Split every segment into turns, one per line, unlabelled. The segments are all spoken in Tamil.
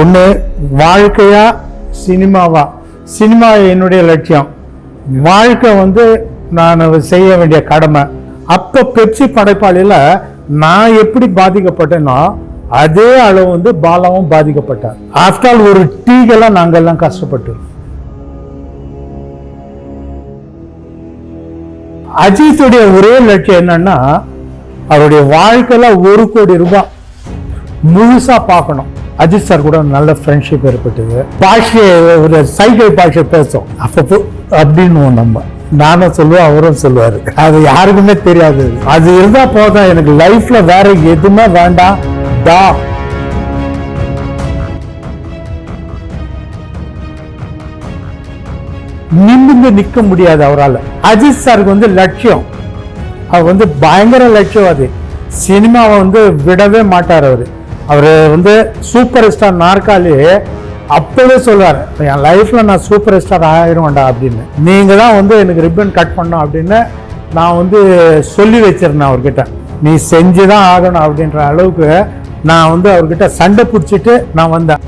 ஒன்று வாழ்க்கையா சினிமாவா? சினிமா என்னுடைய லட்சியம். வாழ்க்கை வந்து நான் செய்ய வேண்டிய கடமை. அப்போ பெப்சி படைப்பாளியில் நான் எப்படி பாதிக்கப்பட்டேனோ அதே அளவு வந்து பாலாவும் பாதிக்கப்பட்டார். ஆஃப்டர் ஆல் ஒரு டீக்கெல்லாம் நாங்கள்லாம் கஷ்டப்பட்டு அஜித்துடைய ஒரே லட்சியம் என்னன்னா அவருடைய வாழ்க்கையில் ஒரு கோடி ரூபாய் முழுசாக பார்க்கணும். அஜித் சார் கூட நல்ல ஃப்ரெண்ட்ஷிப் ஏற்பட்டது. பாஷை ஒரு சைக்கிள் பாஷை பேசும் அப்பப்போ அப்படின்னு நம்ம. நானும் சொல்லுவேன் அவரும் சொல்லுவாரு. அது யாருக்குமே தெரியாது. அது இருந்தால் போதும். எனக்கு லைஃப்பில் வேற எதுவுமே வேண்டாம். டா. நிமிந்து நிற்க முடியாது அவரால். அஜித் சாருக்கு வந்து லட்சியம். அவர் வந்து பயங்கர லட்சியம் அது. சினிமாவை வந்து விடவே மாட்டார் அவர். அவர் வந்து சூப்பர் ஸ்டார் நாற்காலி அப்பவே சொல்லுவார் என் லைஃப்பில் நான் சூப்பர் ஸ்டார் ஆயிடுவேன்டா அப்படின்னு. நீங்கள் தான் வந்து எனக்கு ரிப்பன் கட் பண்ணோம் அப்படின்னு நான் வந்து சொல்லி வச்சிருந்தேன் அவர்கிட்ட. நீ செஞ்சு தான் ஆகணும் அப்படின்ற அளவுக்கு நான் வந்து அவர்கிட்ட சண்டை பிடிச்சிட்டு நான் வந்தேன்.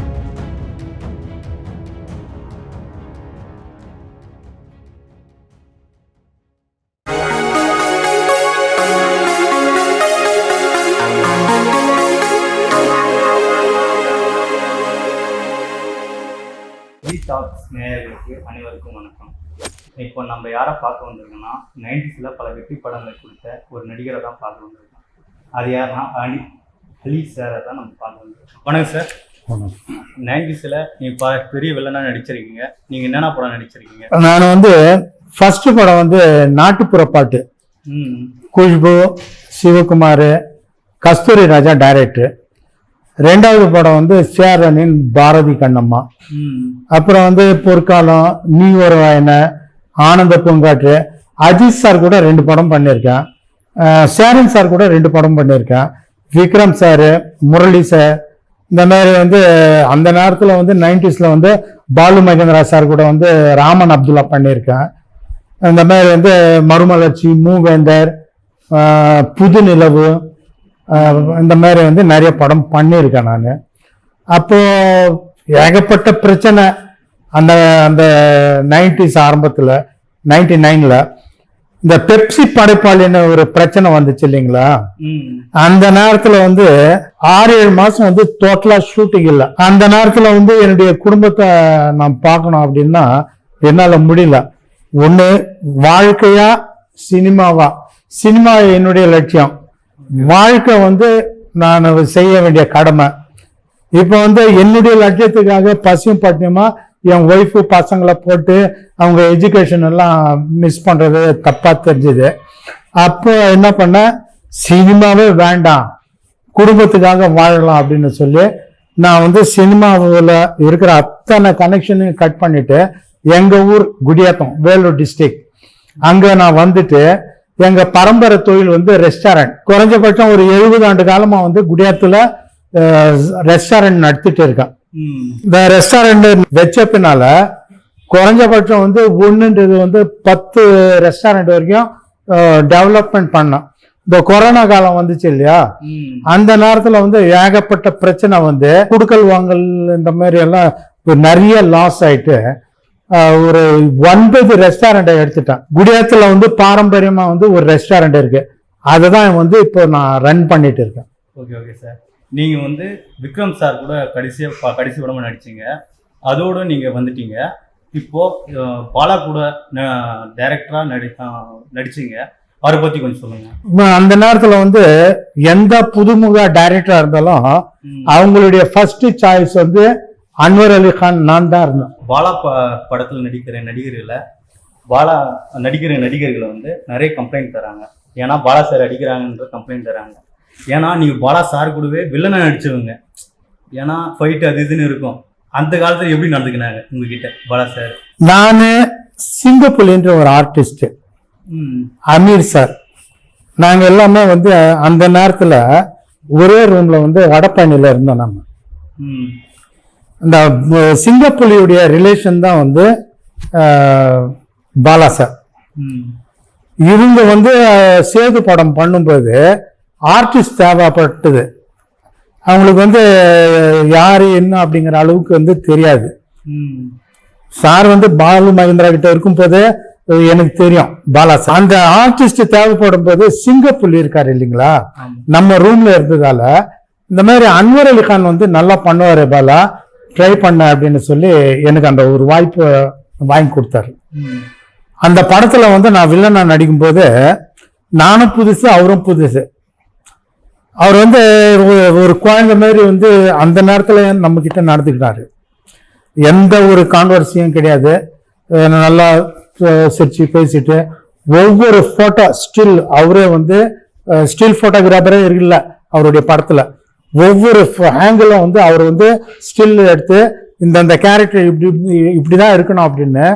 டாக்ஸ் நேயர்களுக்கு அனைவருக்கும் வணக்கம். இப்போ நம்ம யாரை பார்க்க வந்திருக்கோம்னா நைன்டிஸில் பல வெற்றி படங்களை கொடுத்த ஒரு நடிகரை தான் பார்க்க வந்திருக்கோம். அது யாருன்னா அலி அலி சாரை தான் நம்ம பார்க்க வந்திருக்கோம். வணக்கம் சார் நைன்டிஸில் நீங்கள் ப பெரிய வில்லனாக நடிச்சிருக்கீங்க. நீங்கள் என்னென்ன படம் நடிச்சிருக்கீங்க?
நான் வந்து ஃபர்ஸ்ட் படம் வந்து நாட்டுப்புற பாட்டு. குஷ்பு சிவகுமார் கஸ்தூரி ராஜா டைரக்டர் ரெண்டாவது படம் வந்து சேரனின் பாரதி கண்ணம்மா. அப்புறம் வந்து பொற்காலம் நீ ஒரு வாயன ஆனந்த பூங்காற்று அஜித் சார் கூட ரெண்டு படம் பண்ணியிருக்கேன். சேரன் சார் கூட ரெண்டு படம் பண்ணியிருக்கேன். விக்ரம் சார் முரளி சார் இந்த மாதிரி வந்து அந்த நேரத்தில் வந்து நைன்டிஸில் வந்து பாலு மகேந்திரா சார் கூட வந்து ராமன் அப்துல்லா பண்ணியிருக்கேன். இந்த மாதிரி வந்து மறுமலர்ச்சி மூவேந்தர் புது நிலவு இந்த மாதிரி வந்து நிறைய படம் பண்ணியிருக்கேன் நான். அப்போ ஏகப்பட்ட பிரச்சனை அந்த அந்த நைன்டிஸ் ஆரம்பத்தில் நைன்டி நைனில் இந்த பெப்சி படைப்பாளின்னு ஒரு பிரச்சனை வந்துச்சு இல்லைங்களா? அந்த நேரத்துல வந்து ஆறு ஏழு மாசம் வந்து டோட்டலா ஷூட்டிங் இல்லை. அந்த நேரத்துல வந்து என்னுடைய குடும்பத்தை நான் பார்க்கணும் அப்படின்னா என்னால முடியல. ஒண்ணு வாழ்க்கையா சினிமாவா? சினிமா என்னுடைய லட்சியம். வாழ்க்கை வந்து நான் செய்ய வேண்டிய கடமை. இப்போ வந்து என்னுடைய லட்சியத்துக்காக பசியும் பட்டினியுமா என் ஒய்ஃபு பசங்களை போட்டு அவங்க எஜுகேஷன் எல்லாம் மிஸ் பண்ணுறது தப்பாக தெரிஞ்சுது. அப்போ என்ன பண்ண சினிமாவே வேண்டாம். குடும்பத்துக்காக வாழலாம் அப்படின்னு சொல்லி நான் வந்து சினிமாவில் இருக்கிற அத்தனை கனெக்ஷனையும் கட் பண்ணிட்டு எங்கள் ஊர் குடியாத்தம் வேலூர் டிஸ்ட்ரிக்ட் அங்கே நான் வந்துட்டு எங்க பரம்பரை தொழில் வந்து ரெஸ்டாரண்ட் குறைஞ்சபட்சம் ஒரு எழுபது ஆண்டு காலமா வந்து குடியாத்துல ரெஸ்டாரண்ட் நடத்திட்டு இருக்கேன் இந்த ரெஸ்டாரண்ட் வச்ச பின்னால குறைஞ்சபட்சம் வந்து ஒன்றுன்றது வந்து பத்து ரெஸ்டாரண்ட் வரைக்கும் டெவலப்மெண்ட் பண்ணோம். இந்த கொரோனா காலம் வந்துச்சு இல்லையா? அந்த நேரத்துல வந்து ஏகப்பட்ட பிரச்சனை வந்து குடுக்கல் வாங்கல் இந்த மாதிரி எல்லாம் நிறைய லாஸ் ஆயிட்டு ஒரு ஒன்பது ரெஸ்டாரண்ட்டை எடுத்துட்டேன். குடியாத்துல வந்து பாரம்பரியமா வந்து ஒரு ரெஸ்டாரண்ட் இருக்கு. அதை தான் வந்து இப்போ நான் ரன் பண்ணிட்டு இருக்கேன்.
ஓகே ஓகே சார் நீங்கள் வந்து விக்ரம் சார் கூட கடைசியாக கடைசி படமாக நடிச்சீங்க. அதோடு நீங்கள் வந்துட்டீங்க. இப்போது பாலா கூட டைரக்டராக நடி நடிச்சீங்க. அவரை பற்றி கொஞ்சம் சொல்லுங்கள்
அந்த நேரத்துல வந்து எந்த புதுமுக டைரக்டரா இருந்தாலும் அவங்களுடைய ஃபர்ஸ்ட் சாய்ஸ் வந்து அன்வர் அலி கான் நான் தான் இருந்தேன்.
பாலா ப படத்தில் நடிக்கிற நடிகர்களை பாலா நடிக்கிற நடிகர்களை வந்து நிறைய கம்ப்ளைண்ட் தராங்க. ஏன்னா பாலா சார் அடிக்கிறாங்கன்ற கம்ப்ளைண்ட் தராங்க. ஏன்னா நீங்கள் பாலா சார் கூடவே வில்லனை நடிச்சவங்க. ஏன்னா ஃபைட் அது இதுன்னு இருக்கும். அந்த காலத்தில் எப்படி நடந்துக்கினாங்க உங்ககிட்ட பாலா சார்
நான் சிங்கப்புலின்ற ஒரு ஆர்டிஸ்ட் அமீர் சார் நாங்க எல்லாமே வந்து அந்த நேரத்துல ஒரே ரூம்ல வந்து வடபழனியில இருந்தோம் நம்ம
ம்.
இந்த சிங்கப்புலியுடைய ரிலேஷன் தான் வந்து பாலா சார். இவங்க வந்து சேது படம் பண்ணும்போது ஆர்டிஸ்ட் தேவைப்பட்டது. அவங்களுக்கு வந்து யாரு என்ன அப்படிங்கிற அளவுக்கு வந்து தெரியாது. சார் வந்து பாலு மகேந்திரா கிட்ட இருக்கும் போதே எனக்கு தெரியும் பாலா சார். அந்த ஆர்டிஸ்ட் தேவைப்படும் போது சிங்கப்புள்ளி இருக்காரு இல்லைங்களா? நம்ம ரூம்ல இருந்ததால இந்த மாதிரி அன்வர் அலி கான் வந்து நல்லா பண்ணுவாரு பாலா. ட்ரை பண்ண அப்படின்னு சொல்லி எனக்கு அந்த ஒரு வாய்ப்பு வாங்கி கொடுத்தாரு. அந்த படத்தில் வந்து நான் வில்லனா நடிக்கும்போது நானும் புதுசு அவரும் புதுசு. அவர் வந்து ஒரு- ஒரு குழந்தை மாதிரி வந்து அந்த நேரத்தில் நம்மக்கிட்ட நடந்துக்கிட்டாரு. எந்த ஒரு கான்வர்சியும் கிடையாது. நல்லா சிரிச்சு பேசிட்டு ஒவ்வொரு ஃபோட்டோ ஸ்டில் அவரே வந்து ஸ்டில் ஃபோட்டோகிராஃபரே இருக்குல்ல அவருடைய படத்தில். ஒவ்வொரு ஹேங்கிளும் வந்து அவர் வந்து ஸ்டில் எடுத்து இந்த இந்த கேரக்டர் இப்படி இப்படி- தான் இருக்கணும் அப்படின்னு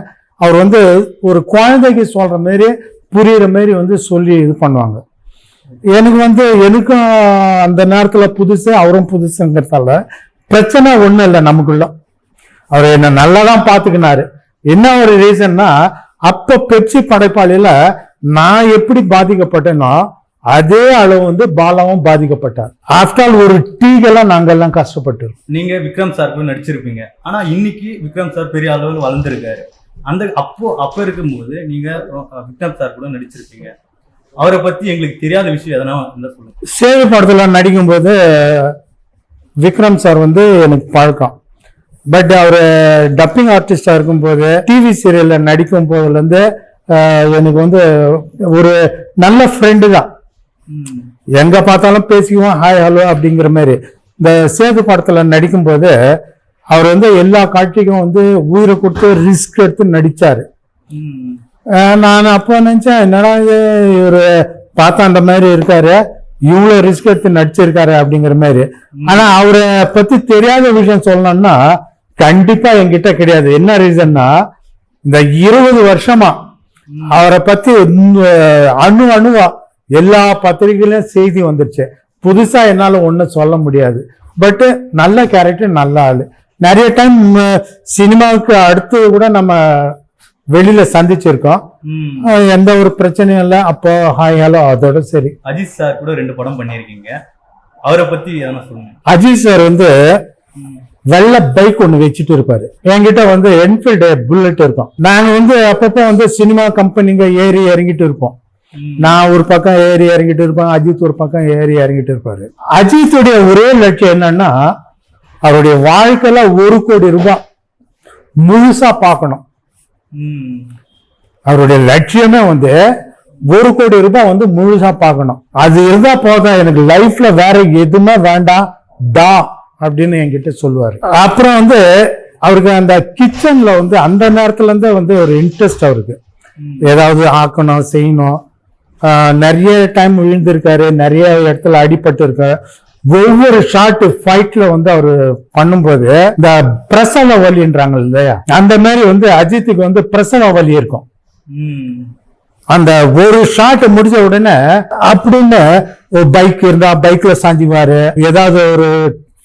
அவர் வந்து ஒரு குழந்தைக்கு சொல்கிற மாரி புரிகிற மாரி வந்து சொல்லி இது பண்ணுவாங்க. எனக்கு வந்து எனக்கும் அந்த நேரத்தில் புதுசு அவரும் புதுசுங்கிறதால பிரச்சனை ஒன்றும் இல்லை நமக்குள்ள. அவர் என்ன நல்லா தான் பார்த்துக்கினாரு என்ன ஒரு ரீசன்னா அப்போ பெப்சி படைப்பாளியில் நான் எப்படி பாதிக்கப்பட்டேனோ அதே அளவு வந்து பாலாவும் பாதிக்கப்பட்டார். ஆஃப்டர் ஒரு டீக்கெல்லாம் நாங்கெல்லாம் கஷ்டப்பட்டிருக்கோம்.
நீங்க விக்ரம் சார் கூட நடிச்சிருப்பீங்க. ஆனா இன்னைக்கு விக்ரம் சார் பெரிய அளவில் வளர்ந்துருக்காரு. அந்த அப்போ அப்ப இருக்கும்போது நீங்க விக்ரம் சார் கூட நடிச்சிருப்பீங்க. அவரை பத்தி எங்களுக்கு தெரியாத விஷயம் எதனா இருந்தா சொல்லுங்க.
சேவை படத்துல நடிக்கும்போது விக்ரம் சார் வந்து எனக்கு பழக்கம். பட் அவர் டப்பிங் ஆர்டிஸ்டா இருக்கும்போது டிவி சீரியல்ல நடிக்கும் போதுலேருந்து எனக்கு வந்து ஒரு நல்ல ஃப்ரெண்டு தான். எங்க பார்த்தாலும் பேசிக்குவோம் ஹாய் ஹலோ அப்படிங்கிற மாதிரி. இந்த சேது படத்துல நடிக்கும்போது அவர் வந்து எல்லா காட்சிக்கும் வந்து உயிரை கொடுத்து ரிஸ்க் எடுத்து நடிச்சாரு. நான் அப்போ நினைச்சேன் என்னடா இது இவரு பார்த்தா அந்த மாதிரி இருக்காரு இவ்வளவு ரிஸ்க் எடுத்து நடிச்சிருக்காரு அப்படிங்கிற மாதிரி. ஆனா அவரை பத்தி தெரியாத விஷயம் சொல்லணும்னா கண்டிப்பா என்கிட்ட கிடையாது. என்ன ரீசன்னா இந்த இருபது வருஷமா அவரை பத்தி அணு அணுவா எல்லா பத்திரிகையிலும் செய்தி வந்துருச்சு. புதுசா என்னால ஒண்ணும் சொல்ல முடியாது. பட் நல்ல கேரக்டர் நல்ல ஆளு. நிறைய டைம் சினிமாவுக்கு அடுத்து கூட நம்ம வெளியில சந்திச்சிருக்கோம். எந்த ஒரு பிரச்சனையும் இல்லை. அப்போ ஹாய் ஹலோ அதோட சரி.
அஜித் சார் கூட ரெண்டு படம் பண்ணியிருக்கீங்க. அவரை பத்தி சொல்லுங்க.
அஜித் சார் வந்து. வெள்ளை பைக் ஒன்று வச்சுட்டு இருப்பாரு. என்கிட்ட வந்து என்ஃபீல்டு புல்லட் இருக்கும். நாங்க வந்து அப்பப்போ வந்து சினிமா கம்பெனிங்க ஏறி இறங்கிட்டு இருப்போம். நான் ஒரு பக்கம் ஏறி இறங்கிட்டு இருப்பேன் அஜித் ஒரு பக்கம் ஏறி இறங்கிட்டு இருப்பாரு. அஜித்துடைய ஒரே லட்சியம் என்னன்னா அவருடைய வாழ்க்கையில ஒரு கோடி ரூபாய் முழுசா பார்க்கணும். அவருடைய லட்சியமே வந்து ஒரு கோடி ரூபாய் வந்து முழுசா பார்க்கணும். அது இருந்தா போதும் எனக்கு லைஃப்ல வேற எதுவுமே வேண்டாம் டா அப்படின்னு என்கிட்ட சொல்லுவாரு. அப்புறம் வந்து அவருக்கு அந்த கிச்சன்ல வந்து அந்த நேரத்துல இருந்தே வந்து ஒரு இன்ட்ரெஸ்ட் அவருக்கு. ஏதாவது ஆக்கணும் செய்யணும். நிறைய டைம் விழுந்திருக்காரு நிறைய இடத்துல அடிபட்டு இருக்காரு ஒவ்வொரு ஷார்ட் ஃபைட்ல வந்து அவர் பண்ணும்போது இந்த பிரசவ வலின்றாங்க இல்லையா? அந்த மாதிரி வந்து அஜித்துக்கு வந்து பிரசவ வலி இருக்கும். அந்த ஒரு ஷாட் முடிஞ்ச உடனே அப்படின்னு பைக் இருந்தா பைக்ல சாஞ்சிக்குவாரு. ஏதாவது ஒரு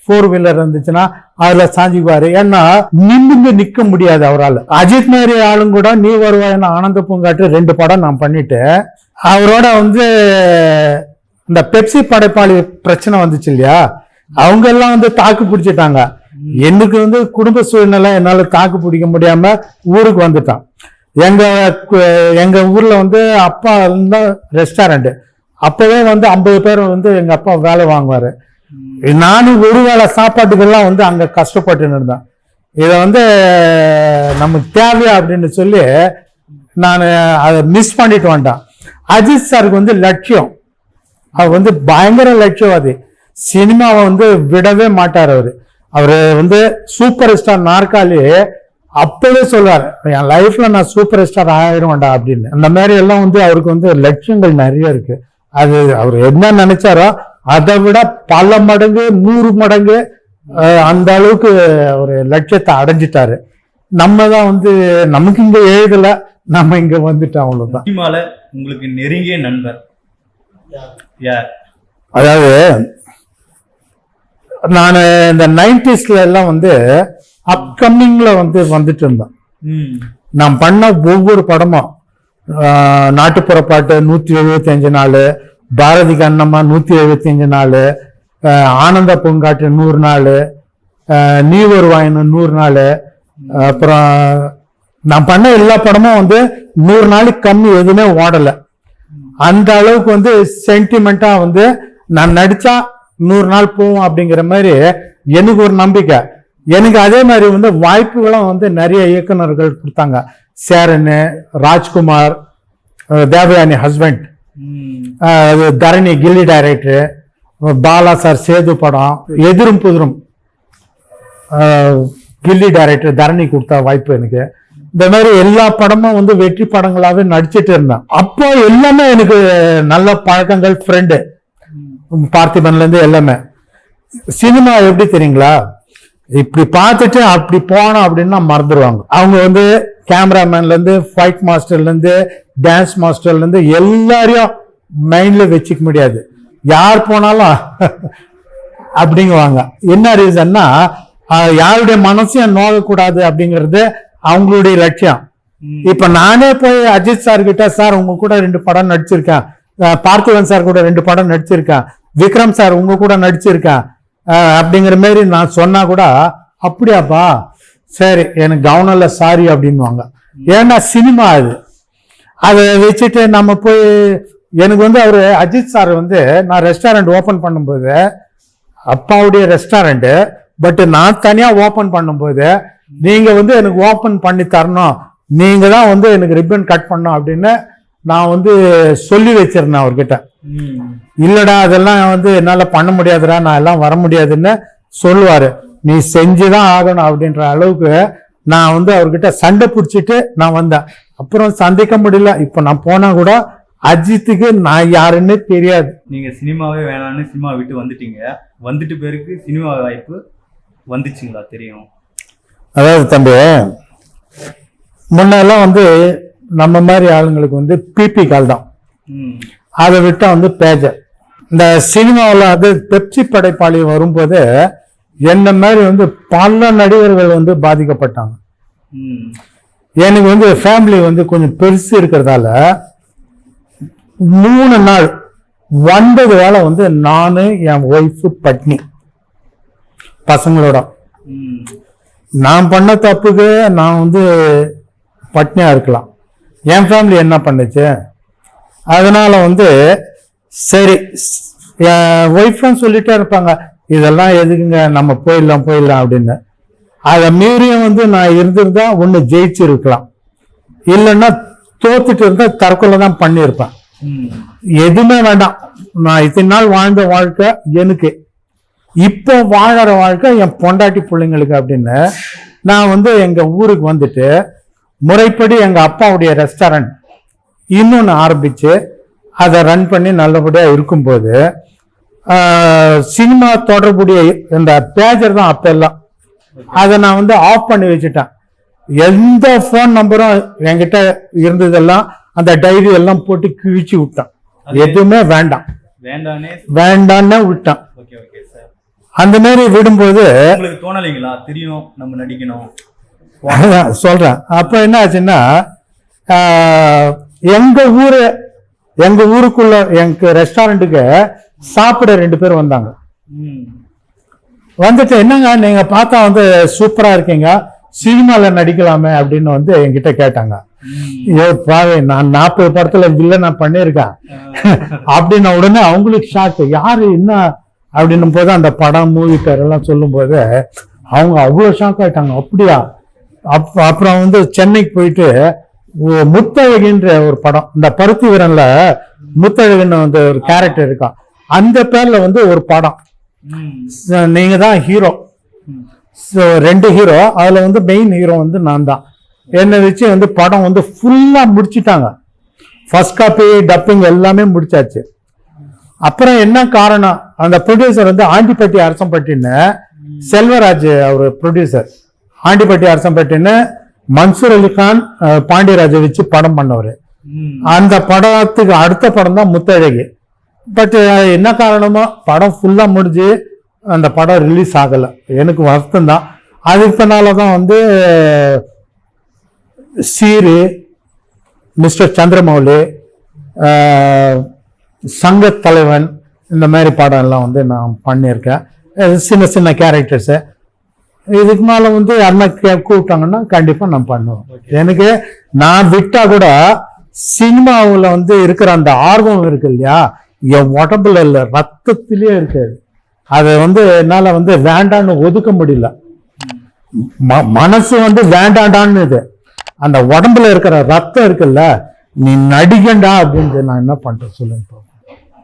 ஃபோர் வீலர் இருந்துச்சுன்னா அதுல சாஞ்சிக்குவாரு. ஏன்னா நிமிந்து நிக்க முடியாது அவரால். அஜித் மாதிரி ஆளும் கூட நீ வருவாயின்னு ஆனந்த பூங்காட்டு ரெண்டு படம் நான் பண்ணிட்டு அவரோட வந்து இந்த பெப்சி படைப்பாளி பிரச்சனை வந்துச்சு இல்லையா? அவங்க எல்லாம் வந்து தாக்கு பிடிச்சிட்டாங்க. எனக்கு வந்து குடும்ப சூழ்நிலை என்னால தாக்கு பிடிக்க முடியாம ஊருக்கு வந்துட்டான். எங்க எங்க ஊர்ல வந்து அப்பா இருந்தால் ரெஸ்டாரண்ட் அப்பவே வந்து ஐம்பது பேர் வந்து எங்க அப்பா வேலை வாங்குவாரு. நானும் ஒரு வேளை சாப்பாட்டுக்கெல்லாம் வந்து அங்க கஷ்டப்பட்டு இருந்தேன். இதை வந்து நமக்கு தேவையா அப்படின்னு சொல்லி நான் அதை மிஸ் பண்ணிட்டு வந்துட்டேன். அஜித் சாருக்கு வந்து லட்சியம். அவர் வந்து பயங்கர லட்சியம் அது. சினிமாவை வந்து விடவே மாட்டார் அவர். அவர் வந்து சூப்பர் ஸ்டார் நாற்காலி. அப்பவே சொல்வார் என் லைஃப்ல நான் சூப்பர் ஸ்டார் ஆயிடுவேன்டா அப்படின்னு. அந்த மாதிரி எல்லாம் வந்து அவருக்கு வந்து லட்சியங்கள் நிறைய இருக்கு. அது அவர் என்ன நினைச்சாரோ அதை விட பல மடங்கு நூறு மடங்கு அந்த அளவுக்கு ஒரு லட்சியத்தை அடைஞ்சிட்டாரு. நம்ம தான் வந்து நமக்கு இங்க எழுதல. நம்ம இங்க வந்துட்டோம் அவ்வளவுதான்.
சினிமால உங்களுக்கு நெருங்கிய நண்பர். யார்?
அதாவது நான் இந்த நைன்டிஸ்ல எல்லாம் வந்து அப்கமிங்ல வந்து வந்துட்டு இருந்தேன். நான் பண்ண ஒவ்வொரு படமும் நாட்டுப்புற பாட்டு நூத்தி எழுபத்தி அஞ்சு நாள் பாரதி கண்ணம்மா நூத்தி எழுபத்தி அஞ்சு நாள் ஆனந்த பூங்காட்டு நூறு நாள் நீ வருவாயின்னு நூறு நாள் அப்புறம் நான் பண்ண எல்லா படமும் வந்து நூறு நாளைக்கு கம்மி எதுவுமே ஓடலை. அந்த அளவுக்கு வந்து சென்டிமெண்டா வந்து நான் நடிச்சா நூறு நாள் போவோம் அப்படிங்கிற மாதிரி எனக்கு ஒரு நம்பிக்கை. எனக்கு அதே மாதிரி வந்து வாய்ப்புகளும் வந்து நிறைய இயக்குனர்கள் கொடுத்தாங்க. Cheran Rajkumar Devayani husband Dharani Ghilli director Bala sir Sethu படம் எதிரும் புதிரும். கில்லி டைரக்டர் தரணி கொடுத்த வாய்ப்பு எனக்கு. இந்த மாதிரி எல்லா படமும் வந்து வெற்றி படங்களாவே நடிச்சிட்டு இருந்தேன். அப்போ எல்லாமே எனக்கு நல்ல பழக்கங்கள் ஃப்ரெண்டு பார்த்திபன்ல இருந்து எல்லாமே. சினிமா எப்படி தெரியுங்களா? இப்படி பார்த்துட்டு அப்படி போனோம் அப்படின்னா மறந்துடுவாங்க அவங்க வந்து கேமராமேன்லேருந்து ஃபைட் மாஸ்டர்லேருந்து டான்ஸ் மாஸ்டர்லேருந்து எல்லாரையும் மைண்டில் வச்சுக்க முடியாது. யார் போனாலும் அப்படிங்குவாங்க. என்ன ரீசன்னா யாருடைய மனசையும் நோகக்கூடாது அப்படிங்கிறது அவங்களுடைய லட்சியம். இப்ப நானே போய் அஜித் சார் கிட்ட சார் உங்க கூட ரெண்டு படம் நடிச்சிருக்கேன். அஹ் பார்த்திபன் சார் கூட ரெண்டு படம் நடிச்சிருக்கேன். விக்ரம் சார் உங்க கூட நடிச்சிருக்கேன். அப்படிங்கிற மாதிரி நான் சொன்னா கூட அப்படியாப்பா? சரி எனக்கு கவனம் இல்லை சாரி அப்படின்வாங்க ஏன்னா சினிமா அது. அதை வச்சுட்டு நம்ம போய் எனக்கு வந்து அவர் அஜித் சார் வந்து நான் ரெஸ்டாரண்ட் ஓப்பன் பண்ணும்போது அப்பாவுடைய ரெஸ்டாரண்ட் பட் நான் தனியா ஓபன் பண்ணும்போது நீங்க வந்து எனக்கு ஓபன் பண்ணி தரணும். நீங்க தான் வந்து எனக்கு ரிப்பன் கட் பண்ணணும் அப்படின்னு நான் வந்து சொல்லி வச்சிருந்தேன் அவர்கிட்ட. இல்லடா அதெல்லாம் வந்து என்னால பண்ண முடியாதுடா நான் எல்லாம் வர முடியாதுன்னு சொல்லுவாரு. நீ செஞ்சுதான் ஆகணும் அப்படின்ற அளவுக்கு நான் வந்து அவர்கிட்ட சண்டை பிடிச்சிட்டு நான் வந்தேன். அப்புறம் சந்திக்க முடியல. இப்போ நான் போனா கூட அஜித்துக்கு நான் யாருன்னு தெரியாது.
நீங்க சினிமாவே வேணாம்னு சினிமா விட்டு வந்துட்டீங்க. வந்துட்டு பேருக்கு சினிமா வாய்ப்பு வந்துச்சுங்களா? தெரியும்.
அதாவது தம்பி முன்னெல்லாம் வந்து நம்ம மாதிரி ஆளுங்களுக்கு வந்து பிபி கால் தான். அதை விட்டா வந்து பேஜர் இந்த சினிமாவில் அது பெப்சி படைப்பாளி வரும்போது என்ன மாதிரி வந்து பல நடிகர்கள் வந்து பாதிக்கப்பட்டாங்க. எனக்கு வந்து ஃபேமிலி வந்து கொஞ்சம் பெருசு இருக்கிறதால மூணு நாள் ஒன்பது வேளை வந்து நானு என் ஒய்ஃபு பட்னி பசங்களோட. நான் பண்ண தப்புக்கு நான் வந்து பட்னியா இருக்கலாம். என் ஃபேமிலி என்ன பண்ணுச்சு? அதனால வந்து சரி என் ஒய்ஃபும் சொல்லிட்டே இருப்பாங்க. இதெல்லாம் எதுக்குங்க? நம்ம போயிடலாம் போயிடலாம் அப்படின்னு. அதை மீறியும் வந்து நான் இருந்திருந்தா ஒன்று ஜெயிச்சிருக்கலாம். இல்லைன்னா தோத்துட்டு இருந்தா தற்கொலை தான் பண்ணியிருப்பேன். எதுவுமே வேண்டாம். நான் இத்தனை நாள் வாழ்ந்த வாழ்க்கை எனக்கு. இப்போ வாழற வாழ்க்கை என் பொண்டாட்டி பிள்ளைங்களுக்கு அப்படின்னு நான் வந்து எங்க ஊருக்கு வந்துட்டு முறைப்படி எங்க அப்பாவுடைய ரெஸ்டாரண்ட் இன்னொன்று ஆரம்பிச்சு அதை ரன் பண்ணி நல்லபடியா இருக்கும்போது சினிமா தொடர்புடைய இந்த பேஜர் தான் அப்பெல்லாம் அதை நான் வந்து ஆஃப் பண்ணி வச்சுட்டேன். எந்த ஃபோன் நம்பரும் என்கிட்ட இருந்ததெல்லாம் அந்த டைரி எல்லாம் போட்டு கிழிச்சு விட்டேன். எதுவுமே வேண்டாம்.
வேண்டானே?
வேண்டான்னு விட்டேன். அந்த மாதிரி விடும்போது
உங்களுக்கு தோணலைங்களா? தெரியும் நம்ம நடிக்கணும்.
சொல்றேன். அப்ப என்ன ஆச்சுன்னா எங்க ஊரு எங்க ஊருக்குள்ள எங்க ரெஸ்டாரண்ட்டுக்கு சாப்பிட ரெண்டு பேர் வந்தாங்க. வந்துட்டு என்னங்க நீங்க பார்த்தா வந்து சூப்பரா இருக்கீங்க. சினிமால நடிக்கலாமே அப்படின்னு வந்து என்கிட்ட கேட்டாங்க. ஐயோ பாவே நான் நாற்பது படத்துல வில்ல நான் பண்ணியிருக்கேன். அப்படின்ன உடனே அவங்களுக்கு ஷாக் யாரு என்ன அப்படின்னும் போது அந்த படம் மூவி பேர் எல்லாம் சொல்லும்போது அவங்க அவ்வளோ ஷாக் ஆயிட்டாங்க. அப்படியா? அப் அப்புறம் வந்து சென்னைக்கு போயிட்டு முத்தழகின்ற ஒரு படம். இந்த பருத்தி வீரன்ல முத்தழகுன்னு வந்து ஒரு கேரக்டர் இருக்கான் அந்த பேர்ல வந்து ஒரு படம்.
ம்.
ச- நீங்க தான் ஹீரோ ஸோ ரெண்டு ஹீரோ அதுல வந்து மெயின் ஹீரோ வந்து நான் தான். என்னை வச்சு வந்து படம் வந்து ஃபுல்லா முடிச்சிட்டாங்க. ஃபர்ஸ்ட் காப்பி டப்பிங் எல்லாமே முடிச்சாச்சு. அப்புறம் என்ன காரணம்? அந்த ப்ரொடியூசர் வந்து ஆண்டிப்பட்டி அரசம்பட்டின்னு செல்வராஜ் அவர் ப்ரொடியூசர் ஆண்டிப்பட்டி அரசம்பட்டின்னு மன்சூர் அலிகான் பாண்டியராஜை வச்சு படம் பண்ணவர். அந்த படத்துக்கு அடுத்த படம் தான் முத்தழகி. பட் என்ன காரணமோ படம் ஃபுல்லா முடிஞ்சு அந்த படம் ரிலீஸ் ஆகல. எனக்கு வருத்தம் தான். அதுக்குனால தான் வந்து சீரு மிஸ்டர் சந்திரமௌலி சங்க தலைவன் இந்த மாதிரி படம் எல்லாம் வந்து நான் பண்ணியிருக்கேன். சின்ன சின்ன கேரக்டர்ஸு இதுக்கு மேலே வந்து கே- கூப்பிட்டாங்கன்னா கண்டிப்பாக நான் பண்ணுவேன். எனக்கு நான் விட்டா கூட சினிமாவில் வந்து இருக்கிற அந்த ஆர்வம் இருக்கு இல்லையா? என் உடம்புல இல்லை ரத்தத்திலேயே இருக்காது அதை. வந்து என்னால் வந்து வேண்டான்னு ஒதுக்க முடியல. ம- மனசு வந்து வேண்டாண்டான்னு இது. அந்த உடம்புல இருக்கிற ரத்தம் இருக்குல்ல நீ நடிகண்டா அப்படின்னு நான் என்ன பண்றேன் சொல்லுங்க.